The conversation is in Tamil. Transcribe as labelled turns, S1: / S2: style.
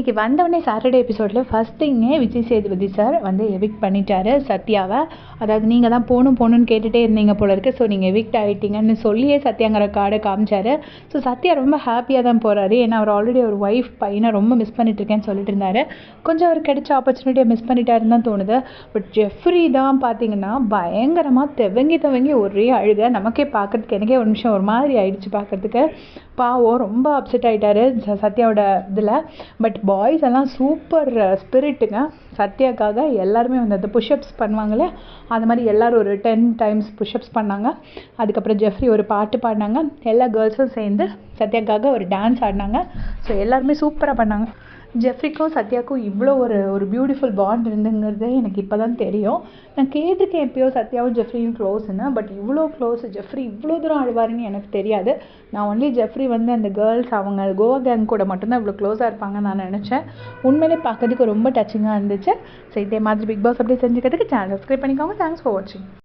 S1: இன்றைக்கி வந்தவொடனே சாட்டர்டே எபிசோடில் ஃபஸ்ட் திங்கே விஜய் சேதுபதி சார் வந்து எவிக்ட் பண்ணிட்டாரு சத்யாவை. அதாவது நீங்கள் தான் போகணும் போகணுன்னு கேட்டுகிட்டே இருந்தீங்க போல இருக்குது ஸோ நீங்கள் எவிக்ட் ஆகிட்டீங்கன்னு சொல்லியே சத்யாங்கிற கார்டை காமிச்சார். ஸோ சத்யா ரொம்ப ஹாப்பியாக தான் போகிறாரு ஏன்னா அவர் ஆல்ரெடி ஒரு ஒய்ஃப் பையனை ரொம்ப மிஸ் பண்ணிட்டு இருக்கேன்னு சொல்லிட்டு இருந்தார். கொஞ்சம் அவர் கிடைச்ச ஆப்பர்ச்சுனிட்டியை மிஸ் பண்ணிட்டாருன்னு தான் தோணுது. பட் ஜெஃப்ரி தான் பார்த்தீங்கன்னா பயங்கரமாக தெவங்கி தெவங்கி ஒரே அழுக. நமக்கே பார்க்கறதுக்கு எனக்கே ஒரு நிமிஷம் ஒரு மாதிரி ஆயிடுச்சு பார்க்குறதுக்கு பாவம் ரொம்ப அப்செட் ஆகிட்டாரு சத்யாவோட இதில். பட் பாய்ஸ் எல்லாம் சூப்பர் ஸ்பிரிட்டுங்க சத்யாக்காக எல்லாருமே வந்து அந்த புஷ்அப்ஸ் பண்ணுவாங்களே அது மாதிரி எல்லோரும் ஒரு டென் டைம்ஸ் புஷ்அப்ஸ் பண்ணாங்க. அதுக்கப்புறம் ஜெஃப்ரி ஒரு பாட்டு பாடினாங்க. எல்லா கேர்ள்ஸும் சேர்ந்து சத்யாக்காக ஒரு டான்ஸ் ஆடினாங்க. ஸோ எல்லாருமே சூப்பராக பண்ணாங்க. ஜெஃப்ரிக்கும் சத்யாவுக்கும் இவ்வளோ ஒரு ஒரு பியூட்டிஃபுல் பாண்ட் இருந்துங்கிறது எனக்கு இப்போ தான் தெரியும். நான் கேட்டிருக்கேன் எப்பயோ சத்யாவும் ஜெஃப்ரியும் க்ளோஸ்ன்னு பட் இவ்வளோ க்ளோஸ் ஜெஃப்ரி இவ்வளோ தூரம் அழுவாருன்னு எனக்கு தெரியாது. நான் ஒன்லி ஜெஃப்ரி வந்து அந்த கேர்ள்ஸ் அவங்க கோவா கேங் கூட மட்டும்தான் இவ்வளோ க்ளோஸாக இருப்பாங்கன்னு நான் நினச்சேன். உண்மையிலே பார்க்கறதுக்கு ரொம்ப டச்சிங்காக இருந்துச்சு. ஸோ இதே மாதிரி பிக் பாஸ் அப்படி செஞ்சுக்கிறதுக்கு சேனல் சப்ஸ்கிரைப் பண்ணிக்கோங்க. தேங்க்ஸ் ஃபார் வாட்சிங்